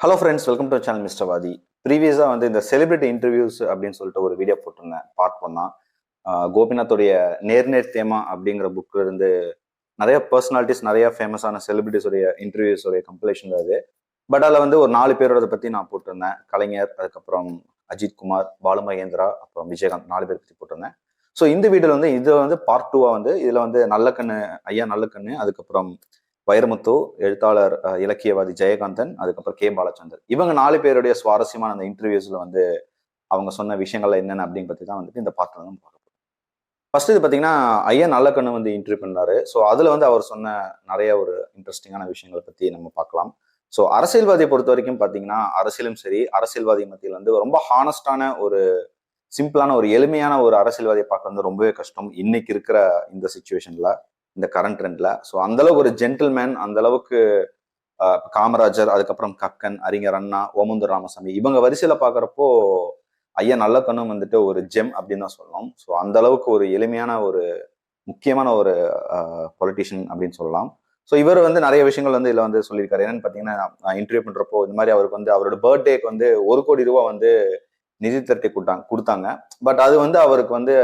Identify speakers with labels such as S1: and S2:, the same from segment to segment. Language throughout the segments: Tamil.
S1: Hello friends welcome to channel mister Vaathi ப்ரீவியஸாக வந்து இந்த செலிபிரிட்டி இன்டர்வியூஸ் அப்படின்னு சொல்லிட்டு ஒரு வீடியோ போட்டிருந்தேன். பார்ட் பண்ணா கோபிநாத்துடைய நேர்நேர் தேமா அப்படிங்கிற புக்கில் இருந்து நிறைய பர்சனாலிட்டிஸ் நிறைய ஃபேமஸான செலிபிரிட்டிஸுடைய இன்டர்வியூஸுடைய இன்டர்வியூஸ் கம்பிலேஷன் அது. பட் அதில் வந்து ஒரு நாலு பேரோட பற்றி நான் போட்டிருந்தேன். கலைஞர் அதுக்கப்புறம் அஜித் குமார் பாலு மகேந்திரா அப்புறம் விஜயகாந்த் நாலு பேர் பற்றி போட்டிருந்தேன். ஸோ இந்த வீடியோவில் வந்து இது வந்து பார்ட் டூவாக வந்து இதில் வந்து நல்ல கண்ணு ஐயா நல்ல கண்ணு அதுக்கப்புறம் வைரமுத்து எழுத்தாளர் இலக்கியவாதி ஜெயகாந்தன் அதுக்கப்புறம் கே. பாலச்சந்தர். இவங்க நாலு பேருடைய சுவாரஸ்யமான அந்த இன்டர்வியூஸ்ல வந்து அவங்க சொன்ன விஷயங்கள் என்னென்ன அப்படின்னு பத்தி தான் வந்துட்டு இந்த பாட்டில் தான் பார்க்க போறோம். ஃபர்ஸ்ட் இது பார்த்தீங்கன்னா ஐயா நல்லக்கண்ணு வந்து இன்டர்வியூ பண்ணாரு. ஸோ அதுல வந்து அவர் சொன்ன நிறைய ஒரு இன்ட்ரெஸ்டிங்கான விஷயங்களை பத்தி நம்ம பார்க்கலாம். ஸோ அரசியல்வாதியை பொறுத்த வரைக்கும் பார்த்தீங்கன்னா அரசியலும் சரி அரசியல்வாதி மத்தியில் வந்து ரொம்ப ஹானஸ்டான ஒரு சிம்பிளான ஒரு எளிமையான ஒரு அரசியல்வாதியை பார்க்க வந்து ரொம்பவே கஷ்டம். இன்னைக்கு இருக்கிற இந்த சுச்சுவேஷன்ல இந்த கரண்ட் ட்ரெண்ட்ல ஸோ அந்தளவுக்கு ஒரு ஜென்டில்மேன் அந்த அளவுக்கு காமராஜர் அதுக்கப்புறம் கக்கன் அறிஞர் அண்ணா ஓமந்தூர் ராமசாமி இவங்க வரிசையில பாக்குறப்போ ஐயா நல்லக்கண்ணும் வந்துட்டு ஒரு ஜெம் அப்படின்னு தான் சொல்லலாம். ஸோ அந்த அளவுக்கு ஒரு எளிமையான ஒரு முக்கியமான ஒரு பொலிட்டிஷியன் அப்படின்னு சொல்லலாம். ஸோ இவர் வந்து நிறைய விஷயங்கள் வந்து இதில் வந்து சொல்லியிருக்காரு. என்னன்னு பார்த்தீங்கன்னா இன்டர்வியூ பண்ணுறப்போ இந்த மாதிரி அவருக்கு வந்து அவரோட பர்த்டேக்கு வந்து ஒரு கோடி ரூபா வந்து நிதி திரட்டி கொடுத்தாங்க கொடுத்தாங்க. பட் அது வந்து அவருக்கு வந்து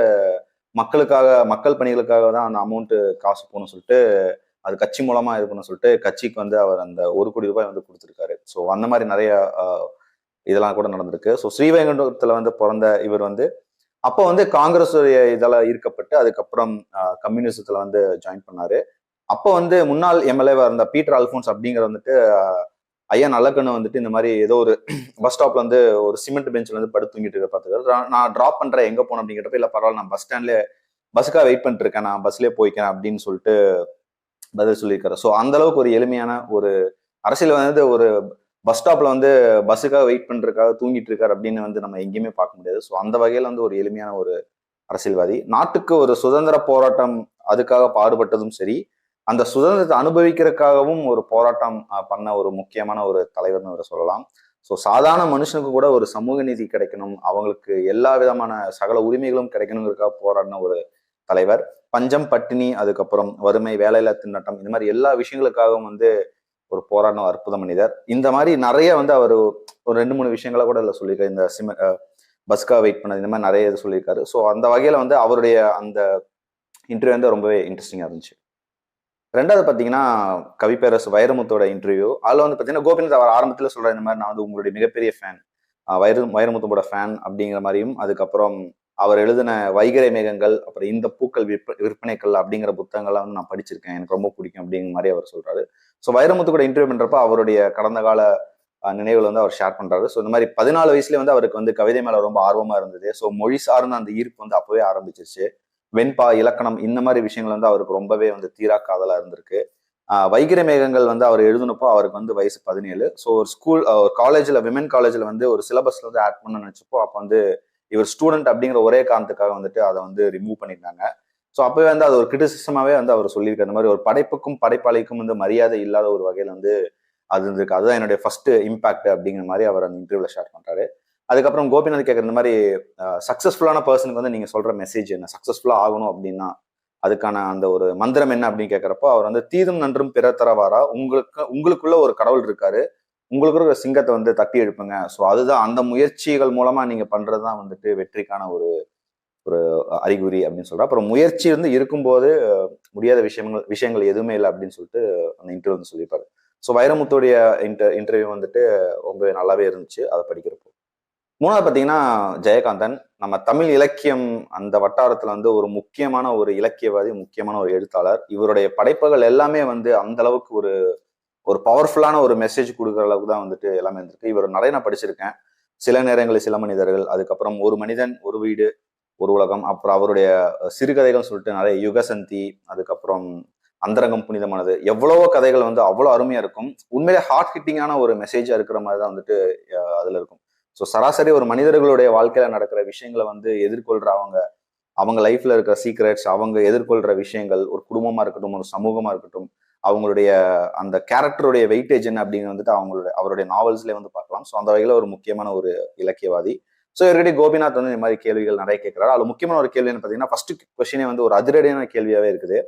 S1: மக்களுக்காக மக்கள் பணிகளுக்காக தான் அந்த அமௌண்ட்டு காசு போகணும்னு சொல்லிட்டு அது கட்சி மூலமா இருக்கணும்னு சொல்லிட்டு கட்சிக்கு வந்து அவர் அந்த ஒரு கோடி ரூபாய் வந்து கொடுத்துருக்காரு. ஸோ அந்த மாதிரி நிறைய இதெல்லாம் கூட நடந்திருக்கு. ஸோ ஸ்ரீவைகுண்டத்தில் வந்து பிறந்த இவர் வந்து அப்போ வந்து காங்கிரஸ் இதெல்லாம் ஈர்க்கப்பட்டு அதுக்கப்புறம் கம்யூனிசத்துல வந்து ஜாயின் பண்ணாரு. அப்போ வந்து முன்னாள் எம்எல்ஏவா இருந்த பீட்டர் அல்ஃபோன்ஸ் அப்படிங்கிற வந்துட்டு ஐயா நல்லக்கண்ணு வந்துட்டு இந்த மாதிரி ஏதோ ஒரு பஸ் ஸ்டாப்ல வந்து ஒரு சிமெண்ட் பெஞ்ச்ல வந்து படுத்து தூங்கிட்டு இருக்க பார்த்துக்காரு நான் டிராப் பண்றேன். எங்க போனேன் அப்படிங்கிறப்ப இல்ல பரவாயில்ல நான் பஸ் ஸ்டாண்ட்ல பஸ்ஸுக்காக வெயிட் பண்ணிட்டு இருக்கேன். நான் பஸ்லயே போய்க்கிறேன் அப்படின்னு சொல்லிட்டு பதில் சொல்லியிருக்காரு. ஸோ அந்த அளவுக்கு ஒரு எளிமையான ஒரு அரசியல் வந்து ஒரு பஸ் ஸ்டாப்ல வந்து பஸ்ஸுக்காக வெயிட் பண்றதுக்காக தூங்கிட்டு இருக்காரு அப்படின்னு வந்து நம்ம எங்கேயுமே பார்க்க முடியாது. ஸோ அந்த வகையில வந்து ஒரு எளிமையான ஒரு அரசியல்வாதி. நாட்டுக்கு ஒரு சுதந்திர போராட்டம் அதுக்காக பாடுபட்டதும் சரி அந்த சுதந்திரத்தை அனுபவிக்கிறதுக்காகவும் ஒரு போராட்டம் பண்ண ஒரு முக்கியமான ஒரு தலைவர்னு அவரை சொல்லலாம். ஸோ சாதாரண மனுஷனுக்கு கூட ஒரு சமூக நீதி கிடைக்கணும். அவங்களுக்கு எல்லா விதமான சகல உரிமைகளும் கிடைக்கணுங்கிறதுக்காக போராடின ஒரு தலைவர். பஞ்சம் பட்டினி அதுக்கப்புறம் வறுமை வேலையில்லா திண்டாட்டம் இந்த மாதிரி எல்லா விஷயங்களுக்காகவும் வந்து ஒரு போராடின அற்புத மனிதர். இந்த மாதிரி நிறைய வந்து அவர் ஒரு ரெண்டு மூணு விஷயங்களை கூட இதில் சொல்லியிருக்காரு. இந்த சிம பஸ்கா வெயிட் பண்ணது இந்த மாதிரி நிறைய இது சொல்லியிருக்காரு. ஸோ அந்த வகையில் வந்து அவருடைய அந்த இன்டர்வியூ வந்து ரொம்பவே இன்ட்ரெஸ்டிங்காக இருந்துச்சு. ரெண்டாவது பார்த்தீங்கன்னா கவிப்பேரசு வைரமுத்தோட இன்டர்வியூ அதில் வந்து பார்த்தீங்கன்னா கோபிநாத் அவர் ஆரம்பத்தில் சொல்கிற இந்த மாதிரி நான் வந்து உங்களுடைய மிகப்பெரிய ஃபேன் வைர வைரமுத்தோட ஃபேன் அப்படிங்கிற மாதிரியும் அதுக்கப்புறம் அவர் எழுதின வைகரை மேகங்கள் அப்புறம் இந்த பூக்கள் விற்ப விற்பனைகள் அப்படிங்கிற புத்தகங்கள்லாம் வந்து நான் படிச்சிருக்கேன். எனக்கு ரொம்ப பிடிக்கும் அப்படிங்கிற மாதிரி அவர் சொல்கிறாரு ஸோ வைரமுத்து கூட இன்டர்வியூ பண்ணுறப்ப அவருடைய கடந்த கால நினைவுகள் வந்து அவர் ஷேர் பண்ணுறாரு ஸோ இந்த மாதிரி பதினாலு வயசுலேயே வந்து அவருக்கு வந்து கவிதை மேலே ரொம்ப ஆர்வமாக இருந்தது. ஸோ மொழி சார்ந்த அந்த ஈர்ப்பு வந்து அப்போவே ஆரம்பிச்சிருச்சு. வெண்பா இலக்கணம் இந்த மாதிரி விஷயங்கள் வந்து அவருக்கு ரொம்பவே வந்து தீரா காதலாக இருந்திருக்கு. வைகிர மேகங்கள் வந்து அவர் எழுதினப்போ அவருக்கு வந்து வயசு பதினேழு. ஸோ ஒரு ஸ்கூல் ஒரு காலேஜில் விமன் காலேஜில் வந்து ஒரு சிலபஸ்ல வந்து ஆட் பண்ண நினச்சப்போ அப்போ வந்து இவர் ஸ்டூடெண்ட் அப்படிங்கிற ஒரே காரணத்துக்காக வந்துட்டு அதை வந்து ரிமூவ் பண்ணியிருந்தாங்க ஸோ அப்பவே வந்து அது ஒரு கிரிட்டிசிசமாகவே வந்து அவர் சொல்லியிருக்காரு. அந்த மாதிரி ஒரு படைப்புக்கும் படைப்பாளிக்கும் வந்து மரியாதை இல்லாத ஒரு வகையில் வந்து அது இருந்திருக்கு. அதுதான் என்னுடைய ஃபர்ஸ்ட் இம்பாக்ட் அப்படிங்கிற மாதிரி அவர் அந்த இன்டர்வியூவில் ஷேர் பண்ணுறாரு அதுக்கப்புறம் கோபிநாத் கேட்குற இந்த மாதிரி சக்ஸஸ்ஃபுல்லான பர்சனுக்கு வந்து நீங்கள் சொல்கிற மெசேஜ் என்ன? சக்ஸஸ்ஃபுல்லாக ஆகணும் அப்படின்னா அதுக்கான அந்த ஒரு மந்திரம் என்ன அப்படின்னு கேட்குறப்போ அவர் வந்து தீதும் நன்றும் பிற தரவாரா உங்களுக்கு உங்களுக்குள்ள ஒரு கடவுள் இருக்காரு. உங்களுக்கு இருக்கிற சிங்கத்தை வந்து தட்டி எழுப்புங்க. ஸோ அதுதான் அந்த முயற்சிகள் மூலமாக நீங்கள் பண்ணுறது தான் வந்துட்டு வெற்றிக்கான ஒரு ஒரு அறிகுறி அப்படின்னு சொல்கிறா அப்புறம் முயற்சி வந்து இருக்கும்போது முடியாத விஷயங்கள் விஷயங்கள் எதுவுமே இல்லை அப்படின்னு சொல்லிட்டு அந்த இன்டர்வியூ வந்து சொல்லியிருப்பாரு. ஸோ வைரமுத்துடைய இன்டர் இன்டர்வியூ வந்துட்டு ரொம்ப நல்லாவே இருந்துச்சு. அதை படிக்கிறப்போ. மூணாவது பார்த்தீங்கன்னா ஜெயகாந்தன். நம்ம தமிழ் இலக்கியம் அந்த வட்டாரத்தில் வந்து ஒரு முக்கியமான ஒரு இலக்கியவாதி முக்கியமான ஒரு எழுத்தாளர். இவருடைய படைப்புகள் எல்லாமே வந்து அந்த அளவுக்கு ஒரு ஒரு பவர்ஃபுல்லான ஒரு மெசேஜ் கொடுக்குற அளவுக்கு தான் வந்துட்டு எல்லாமே இருந்திருக்கு இவர் நிறைய நான் படிச்சிருக்கேன். சில நேரங்களில் சில மனிதர்கள் அதுக்கப்புறம் ஒரு மனிதன் ஒரு வீடு ஒரு உலகம் அப்புறம் அவருடைய சிறுகதைகள் சொல்லிட்டு நிறைய யுகசந்தி அதுக்கப்புறம் அந்தரங்கம் புனிதமானது. எவ்வளவோ கதைகள் வந்து அவ்வளோ அருமையா இருக்கும். உண்மையிலே ஹார்ட் ஹிட்டிங்கான ஒரு மெசேஜா இருக்கிற மாதிரி தான் வந்துட்டு அதுல இருக்கும். ஸோ சராசரி ஒரு மனிதர்களுடைய வாழ்க்கையில நடக்கிற விஷயங்களை வந்து எதிர்கொள்ற அவங்க அவங்க லைஃப்ல இருக்கிற சீக்ரெட்ஸ் அவங்க எதிர்கொள்ற விஷயங்கள் ஒரு குடும்பமா இருக்கட்டும் ஒரு சமூகமா இருக்கட்டும் அவங்களுடைய அந்த கேரக்டருடைய வெயிட்டேஜ் என்ன அப்படின்னு வந்துட்டு அவங்களுடைய அவருடைய நாவல்ஸ்லேயே வந்து பார்க்கலாம். ஸோ அந்த வகையில் ஒரு முக்கியமான ஒரு இலக்கியவாதி. ஸோ இவர்கிட்ட கோபிநாத் வந்து இந்த மாதிரி கேள்விகள் நிறைய கேட்கிறாரு. அதில் முக்கியமான ஒரு கேள்வி என்ன பார்த்தீங்கன்னா ஃபர்ஸ்ட் கொஸ்டினே வந்து ஒரு அதிரடியான கேள்வியாகவே இருக்குது.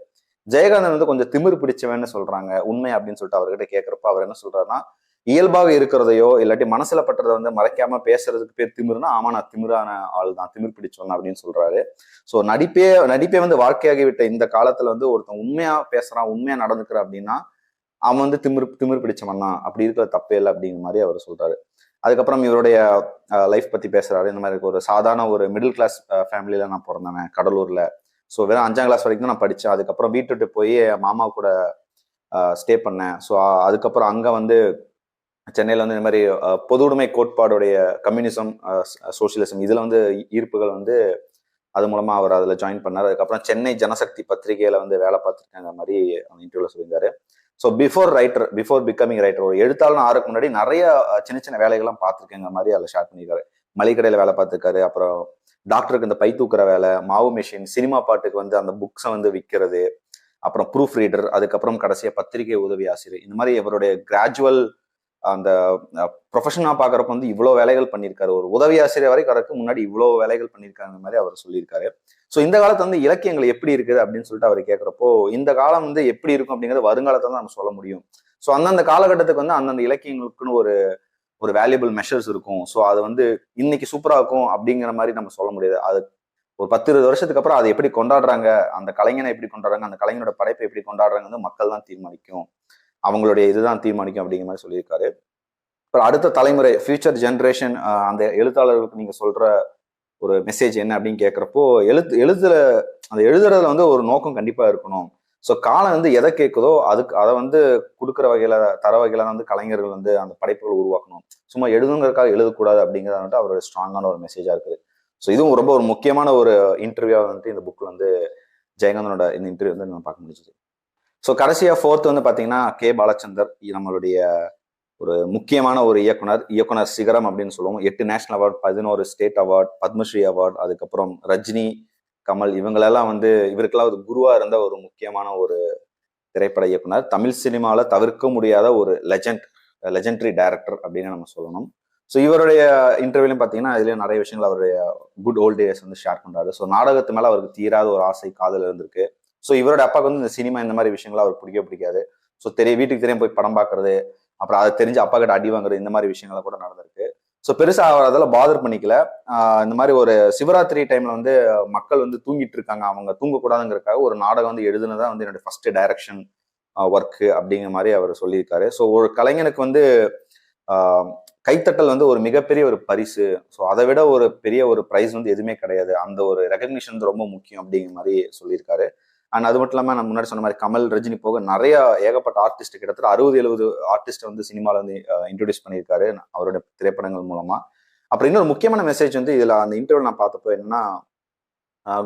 S1: ஜெயகாந்தன் வந்து கொஞ்சம் திமிர் பிடிச்சவன்னு சொல்றாங்க உண்மை அப்படின்னு சொல்லிட்டு அவர்கிட்ட கேட்கறப்ப அவர் என்ன சொல்றாருன்னா இயல்பாக இருக்கிறதையோ இல்லாட்டி மனசுல பட்டுறதை வந்து மறைக்காம பேசுறதுக்கு பேர் திமிருனா ஆமா நான் திமிரான ஆள் தான் திமிர் பிடிச்சவன் அப்படின்னு சொல்றாரு. ஸோ நடிப்பே நடிப்பே வந்து வாழ்க்கையாகி விட்ட இந்த காலத்துல வந்து ஒருத்தன் உண்மையா பேசுறான் உண்மையா நடந்துக்கிறான் அப்படின்னா அவன் வந்து திமிர் திமிர் பிடிச்சவன் தான். அப்படி இருக்கிற தப்பே இல்லை அப்படிங்கிற மாதிரி அவர் சொல்றாரு. அதுக்கப்புறம் இவருடைய லைஃப் பத்தி பேசுறாரு. இந்த மாதிரி ஒரு சாதாரண ஒரு மிடில் கிளாஸ் ஃபேமிலியில நான் பிறந்தவன் கடலூர்ல. ஸோ வெறும் அஞ்சாம் கிளாஸ் வரைக்கும் தான் நான் படித்தேன் அதுக்கப்புறம் வீட்டுட்டு போய் மாமா கூட ஸ்டே பண்ணேன். ஸோ அதுக்கப்புறம் அங்கே வந்து சென்னையில் வந்து இந்த மாதிரி பொதுவுடைமை பொது உடைமை கோட்பாடுடைய கம்யூனிசம் சோசியலிசம் இதில் வந்து ஈர்ப்புகள் வந்து அது மூலமாக அவர் அதில் ஜாயின் பண்ணார். அதுக்கப்புறம் சென்னை ஜனசக்தி பத்திரிகையில் வந்து வேலை பார்த்துருக்காங்க மாதிரி அந்த இன்டர்வியூவில் சொல்லியிருந்தாரு. So before writer before becoming writer ஒரு எழுத்தாளன் ஆறுக்கு முன்னாடி நிறைய சின்ன சின்ன வேலைகள்லாம் பார்த்துருக்கேங்க மாதிரி அதில் ஷேர் பண்ணியிருக்காரு. மளிகடையில் வேலை பார்த்துருக்காரு. அப்புறம் டாக்டருக்கு இந்த பை தூக்குற வேலை மாவு மிஷின் சினிமா பாட்டுக்கு வந்து அந்த புக்ஸை வந்து விற்கிறது அப்புறம் ப்ரூஃப் ரீடர் அதுக்கப்புறம் கடைசியாக பத்திரிகை உதவி ஆசிரியர். இந்த மாதிரி இவருடைய கிராஜுவல் அந்த ப்ரொஃபஷனாக பார்க்குறப்ப வந்து இவ்வளோ வேலைகள் பண்ணியிருக்காரு ஒரு உதவி ஆசிரியர் வரைக்கும் வரக்கு முன்னாடி இவ்வளோ வேலைகள் பண்ணியிருக்காங்க மாதிரி அவர் சொல்லியிருக்காரு. ஸோ இந்த காலத்து வந்து இலக்கியங்கள் எப்படி இருக்குது அப்படின்னு சொல்லிட்டு அவர் கேட்குறப்போ இந்த காலம் வந்து எப்படி இருக்கும் அப்படிங்கிறது வருங்காலத்தை தான் நம்ம சொல்ல முடியும். ஸோ அந்தந்த காலகட்டத்துக்கு வந்து அந்தந்த இலக்கியங்களுக்குன்னு ஒரு ஒரு வேல்யூபிள் மெஷர்ஸ் இருக்கும். ஸோ அது வந்து இன்னைக்கு சூப்பராக இருக்கும் அப்படிங்கிற மாதிரி நம்ம சொல்ல முடியாது. அது ஒரு பத்து இருபது வருஷத்துக்கு அப்புறம் அதை எப்படி கொண்டாடுறாங்க அந்த கலைஞனை எப்படி கொண்டாடுறாங்க அந்த கலைஞனோட படைப்பை எப்படி கொண்டாடுறாங்க வந்து மக்கள் தான் தீர்மானிக்கும். அவங்களுடைய இதுதான் தீர்மானிக்கும் அப்படிங்கிற மாதிரி சொல்லியிருக்காரு. அப்புறம் அடுத்த தலைமுறை ஃபியூச்சர் ஜென்ரேஷன் அந்த எழுத்தாளர்களுக்கு நீங்க சொல்ற ஒரு மெசேஜ் என்ன அப்படின்னு கேட்குறப்போ எழுத்து எழுதுற அந்த எழுதுறதுல வந்து ஒரு நோக்கம் கண்டிப்பாக இருக்கணும். ஸோ காலம் வந்து எதை கேட்குதோ அதுக்கு அதை வந்து கொடுக்குற வகையில தர வகையில வந்து கலைஞர்கள் வந்து அந்த படைப்புகள் உருவாக்கணும். சும்மா எழுதுங்கிறதுக்காக எழுதக்கூடாது அப்படிங்கிறது வந்துட்டு அவரோட ஸ்ட்ராங்கான ஒரு மெசேஜாக இருக்குது. ஸோ இதுவும் ரொம்ப ஒரு முக்கியமான ஒரு இன்டர்வியூவாக வந்துட்டு இந்த புக்கில் வந்து ஜெயகாந்தனோட இந்த இன்டர்வியூ வந்து நம்ம பார்க்க முடிஞ்சது. ஸோ கடைசியாக ஃபோர்த் வந்து பார்த்தீங்கன்னா கே. பாலச்சந்தர் நம்மளுடைய ஒரு முக்கியமான ஒரு இயக்குனர் இயக்குனர் சிகரம் அப்படின்னு சொல்லுவோம். எட்டு நேஷனல் அவார்ட் பதினோரு ஸ்டேட் அவார்ட் பத்மஸ்ரீ அவார்ட் அதுக்கப்புறம் ரஜினி கமல் இவங்களெல்லாம் வந்து இவருக்கெல்லாம் ஒரு குருவா இருந்த ஒரு முக்கியமான ஒரு திரைப்பட இயக்குனர். தமிழ் சினிமாவில் தவிர்க்க முடியாத ஒரு லெஜண்ட் லெஜண்டரி டைரக்டர் அப்படின்னு நம்ம சொல்லணும். ஸோ இவருடைய இன்டர்வியூலையும் பார்த்தீங்கன்னா அதுலேயும் நிறைய விஷயங்கள் அவருடைய குட் ஓல்ட் டேஸ் வந்து ஷேர் பண்ணுறாரு ஸோ நாடகத்து மேலே அவருக்கு தீராத ஒரு ஆசை காதல் இருந்திருக்கு. ஸோ இவரோட அப்பாவுக்கு வந்து இந்த சினிமா இந்த மாதிரி விஷயங்கள் அவருக்கு பிடிக்க பிடிக்காது. ஸோ தெரிய வீட்டுக்கு தெரியும் போய் படம் பார்க்கறது அப்புறம் அதை தெரிஞ்சு அப்பா கிட்ட அடி வாங்குறது இந்த மாதிரி விஷயங்கள்லாம் கூட நடந்திருக்கு. ஸோ பெருசாக அவர் அதெல்லாம் பாதர் பண்ணிக்கல. இந்த மாதிரி ஒரு சிவராத்திரி டைம்ல வந்து மக்கள் வந்து தூங்கிட்டு இருக்காங்க. அவங்க தூங்கக்கூடாதுங்கிறக்காக ஒரு நாடகம் வந்து எழுதுனதான் வந்து என்னோட ஃபர்ஸ்ட் டைரக்ஷன் ஒர்க்கு அப்படிங்கிற மாதிரி அவர் சொல்லியிருக்காரு. ஸோ ஒரு கலைஞனுக்கு வந்து கைத்தட்டல் வந்து ஒரு மிகப்பெரிய ஒரு பரிசு. ஸோ அதை விட ஒரு பெரிய ஒரு ப்ரைஸ் வந்து எதுவுமே கிடையாது. அந்த ஒரு ரெகக்னிஷன் வந்து ரொம்ப முக்கியம் அப்படிங்கிற மாதிரி சொல்லியிருக்காரு. அண்ட் அது மட்டும் இல்லாமல் நான் முன்னாடி சொன்ன மாதிரி கமல் ரஜினி போக நிறைய ஏகப்பட்ட ஆர்டிஸ்ட் கிட்டத்தட்ட அறுபது எழுபது ஆர்டிஸ்ட் வந்து சினிமாவில் வந்து இன்ட்ரடியூஸ் பண்ணியிருக்காரு. அவருடைய திரைப்படங்கள் மூலமா. அப்புறம் இன்னொரு முக்கியமான மெசேஜ் வந்து இதில் அந்த இன்டர்வியூ நான் பார்த்தப்போ என்னன்னா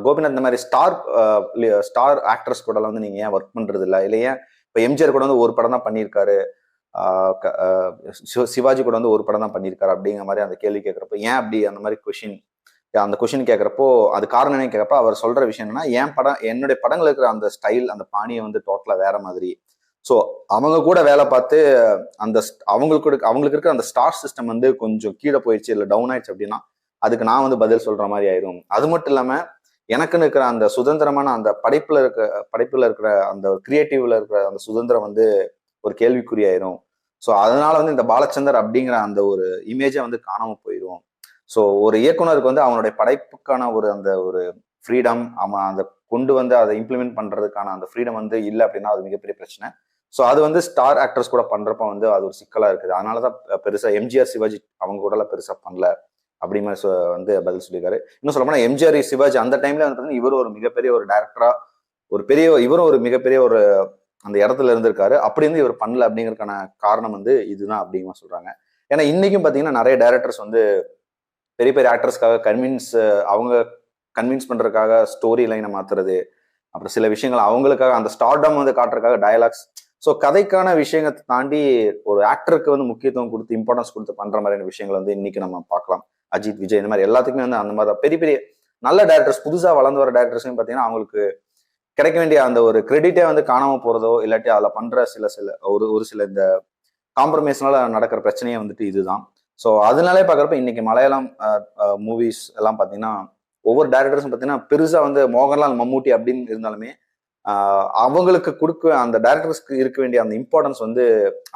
S1: கோபிநாத் இந்த மாதிரி ஸ்டார் ஸ்டார் ஆக்ட்ரஸ் கூடலாம் வந்து நீங்கள் ஏன் ஒர்க் பண்ணுறது இல்லை? இல்லை ஏன் இப்போ எம்ஜிஆர் கூட வந்து ஒரு படம் தான் பண்ணியிருக்காரு க- சிவாஜி கூட வந்து ஒரு படம் தான் பண்ணியிருக்காரு அப்படிங்கிற மாதிரி அந்த கேள்வி கேட்குறப்போ ஏன் அப்படி அந்த மாதிரி கொஷின் அந்த கொஷின் கேட்குறப்போ அது காரணம் என்ன கேட்கறப்போ அவர் சொல்கிற விஷயம் என்னன்னா என் படம் என்னுடைய படங்கள் இருக்கிற அந்த ஸ்டைல் அந்த பாணியை வந்து டோட்டலாக வேற மாதிரி. ஸோ அவங்க கூட வேலை பார்த்து அந்த அவங்களுக்கு அவங்களுக்கு இருக்கிற அந்த ஸ்டார் சிஸ்டம் வந்து கொஞ்சம் கீழே போயிடுச்சு இல்லை டவுன் ஆயிடுச்சு அப்படின்னா அதுக்கு நான் வந்து பதில் சொல்கிற மாதிரி ஆயிடும் அது மட்டும் இல்லாமல் எனக்குன்னு இருக்கிற அந்த சுதந்திரமான அந்த படைப்பில் இருக்க படைப்பில் இருக்கிற அந்த கிரியேட்டிவ்ல இருக்கிற அந்த சுதந்திரம் வந்து ஒரு கேள்விக்குறியாயிரும் ஸோ அதனால வந்து இந்த பாலச்சந்தர் அப்படிங்கிற அந்த ஒரு இமேஜை வந்து காணாமல் போயிடும் ஸோ ஒரு இயக்குனருக்கு வந்து அவனுடைய படைப்புக்கான ஒரு அந்த ஒரு ஃப்ரீடம் அவன் அந்த கொண்டு வந்து அதை இம்ப்ளிமெண்ட் பண்ணுறதுக்கான அந்த ஃப்ரீடம் வந்து இல்லை அப்படின்னா அது மிகப்பெரிய பிரச்சனை. ஸோ அது வந்து ஸ்டார் ஆக்டர்ஸ் கூட பண்ணுறப்ப வந்து அது ஒரு சிக்கலாக இருக்குது. அதனால தான் பெருசாக எம்ஜிஆர் சிவாஜி அவங்க கூட எல்லாம் பண்ணல அப்படி மாதிரி வந்து பதில் சொல்லியிருக்காரு. இன்னும் சொல்ல போனால் எம்ஜிஆர் சிவாஜி அந்த டைம்ல வந்து பார்த்தீங்கன்னா இவரும் ஒரு மிகப்பெரிய ஒரு டேரக்டராக ஒரு பெரிய இவரும் ஒரு மிகப்பெரிய ஒரு அந்த இடத்துல இருந்திருக்காரு. அப்படி இருந்து இவர் பண்ணல அப்படிங்கிறதுக்கான காரணம் வந்து இதுதான் அப்படிங்கிற சொல்றாங்க. ஏன்னா இன்னைக்கும் பார்த்தீங்கன்னா நிறைய டேரக்டர்ஸ் வந்து பெரிய பெரிய ஆக்டர்ஸ்க்காக கன்வின்ஸ் அவங்க கன்வின்ஸ் பண்ணுறதுக்காக ஸ்டோரி லைனை மாற்றுறது அப்புறம் சில விஷயங்கள் அவங்களுக்காக அந்த ஸ்டார்டம் வந்து காட்டுறதுக்காக டயலாக்ஸ் ஸோ கதைக்கான விஷயங்களை தாண்டி ஒரு ஆக்டருக்கு வந்து முக்கியத்துவம் கொடுத்து இம்பார்ட்டன்ஸ் கொடுத்து பண்ணுற மாதிரியான விஷயங்கள் வந்து இன்னைக்கு நம்ம பார்க்கலாம். அஜித் விஜய் இந்த மாதிரி எல்லாத்துக்குமே வந்து அந்த மாதிரி தான். பெரிய பெரிய நல்ல டேரக்டர்ஸ் புதுசாக வளர்ந்து வர டேரக்டர்ஸையும் பார்த்தீங்கன்னா அவங்களுக்கு கிடைக்க வேண்டிய அந்த ஒரு கிரெடிட்டே வந்து காணாமல் போகிறதோ இல்லாட்டி அதில் பண்ணுற சில சில ஒரு ஒரு சில இந்த காம்ப்ரமைஸ்னால நடக்கிற பிரச்சனையே வந்துட்டு இதுதான். ஸோ அதனாலே பார்க்குறப்ப இன்னைக்கு மலையாளம் மூவிஸ் எல்லாம் பார்த்தீங்கன்னா ஒவ்வொரு டேரக்டர்ஸும் பார்த்தீங்கன்னா பெருசாக வந்து மோகன்லால் மம்மூட்டி அப்படின்னு இருந்தாலுமே அவங்களுக்கு கொடுக்க அந்த டேரக்டர்ஸ்க்கு இருக்க வேண்டிய அந்த இம்பார்ட்டன்ஸ் வந்து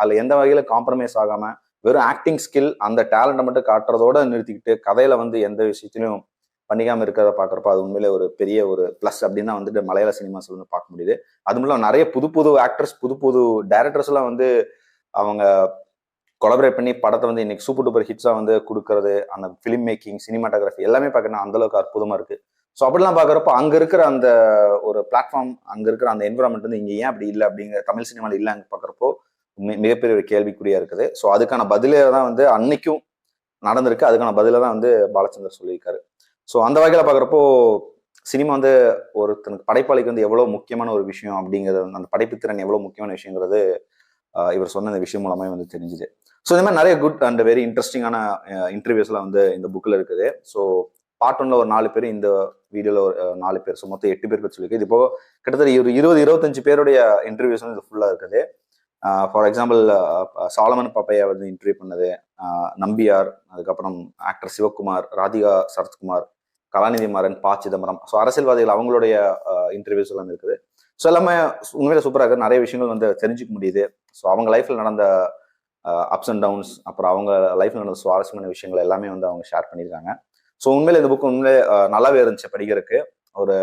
S1: அதில் எந்த வகையில் காம்ப்ரமைஸ் ஆகாமல் வெறும் ஆக்டிங் ஸ்கில் அந்த டேலண்ட்டை மட்டும் காட்டுறதோட நிறுத்திக்கிட்டு கதையில வந்து எந்த விஷயத்திலையும் பண்ணிக்காமல் இருக்கிறத பாக்குறப்ப அது உண்மையிலே ஒரு பெரிய ஒரு ப்ளஸ் அப்படின்னு தான் வந்துட்டு மலையாள சினிமாஸ் வந்து பார்க்க முடியுது. அது மூலம் நிறைய புது புது ஆக்டர்ஸ் புது புது டேரக்டர்ஸ்லாம் வந்து அவங்க கொலபரேட் பண்ணி படத்தை வந்து இன்னைக்கு சூப்பர் டூப்பர் ஹிட்ஸாக வந்து கொடுக்கறது அந்த ஃபிலிம் மேக்கிங் சினிமாட்டோகிராஃபி எல்லாமே பார்க்கணும் அந்த அளவுக்கு இருக்குது ஸோ அப்படிலாம் பார்க்குறப்ப அங்கே இருக்கிற அந்த ஒரு பிளாட்ஃபார்ம் அங்கே இருக்கிற அந்த என்விரான்மெண்ட் வந்து இங்கே ஏன் அப்படி இல்லை அப்படிங்கிற தமிழ் சினிமாவில் இல்லைன்னு பார்க்குறப்போ மிகப்பெரிய ஒரு கேள்விக்குறியாக இருக்குது. ஸோ அதுக்கான பதிலே தான் வந்து அன்னைக்கும் நடந்திருக்கு. அதுக்கான பதிலை தான் வந்து பாலச்சந்தர் சொல்லியிருக்காரு. ஸோ அந்த வகையில் பார்க்குறப்போ சினிமா வந்து ஒருத்தனுக்கு படைப்பாளிக்கு வந்து எவ்வளோ முக்கியமான ஒரு விஷயம் அப்படிங்கிறது வந்து அந்த படைப்பு திறன் எவ்வளோ முக்கியமான விஷயங்கிறது இவர் சொன்ன இந்த விஷயம் மூலமே வந்து தெரிஞ்சுது. ஸோ இந்த மாதிரி நிறைய குட் அண்ட் வெரி இன்ட்ரெஸ்டிங்கான இன்டர்வியூஸ்லாம் வந்து இந்த புக்கில் இருக்குது. ஸோ பார்ட் ஒன்ல ஒரு நாலு பேர் இந்த வீடியோல ஒரு நாலு பேர். ஸோ மொத்தம் எட்டு பேர் பற்றி சொல்லியிருக்கு. இது போக கிட்டத்தட்ட ஒரு இருபது இருபத்தஞ்சு பேருடைய இன்டர்வியூஸ் வந்து இது ஃபுல்லாக இருக்குது. ஃபார் எக்ஸாம்பிள் சாலமன் பாப்பையா வந்து இன்டர்வியூ பண்ணது. நம்பியார் அதுக்கப்புறம் ஆக்டர் சிவகுமார் ராதிகா சரத்குமார் கலாநிதி மாறன் பா சிதம்பரம். ஸோ அரசியல்வாதிகள் அவங்களுடைய இன்டர்வியூஸ் எல்லாம் இருக்குது. ஸோ எல்லாமே உண்மையில சூப்பராக இருக்குது நிறைய விஷயங்கள் வந்து தெரிஞ்சுக்க முடியுது. ஸோ அவங்க லைஃப்பில் நடந்த அப்ஸ் அண்ட் டவுன்ஸ் அப்புறம் அவங்க லைஃப்பில் நடந்த சுவாரஸ்யமான விஷயங்கள் எல்லாமே வந்து அவங்க ஷேர் பண்ணியிருக்காங்க. ஸோ உண்மையில இந்த புக் உண்மையிலே நல்லாவே இருந்துச்சு படிக்கிறதுக்கு. ஒரு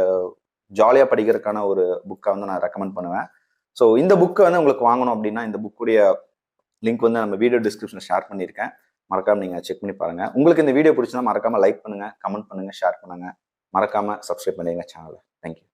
S1: ஜாலியாக படிக்கிறதுக்கான ஒரு புக்கை வந்து நான் ரெக்கமெண்ட் பண்ணுவேன். ஸோ இந்த புக்கை வந்து உங்களுக்கு வாங்கணும் அப்படின்னா இந்த புக்குடைய லிங்க் வந்து நம்ம வீடியோ டிஸ்கிரிப்ஷனில் ஷேர் பண்ணியிருக்கேன். மறக்காம நீங்கள் செக் பண்ணி பாருங்கள் உங்களுக்கு இந்த வீடியோ பிடிச்சினா மறக்காமல் லைக் பண்ணுங்கள் கமெண்ட் பண்ணுங்கள் ஷேர் பண்ணுங்கள் மறக்காமல் சப்ஸ்கிரைப் பண்ணிடுங்க சேனலை தேங்க்யூ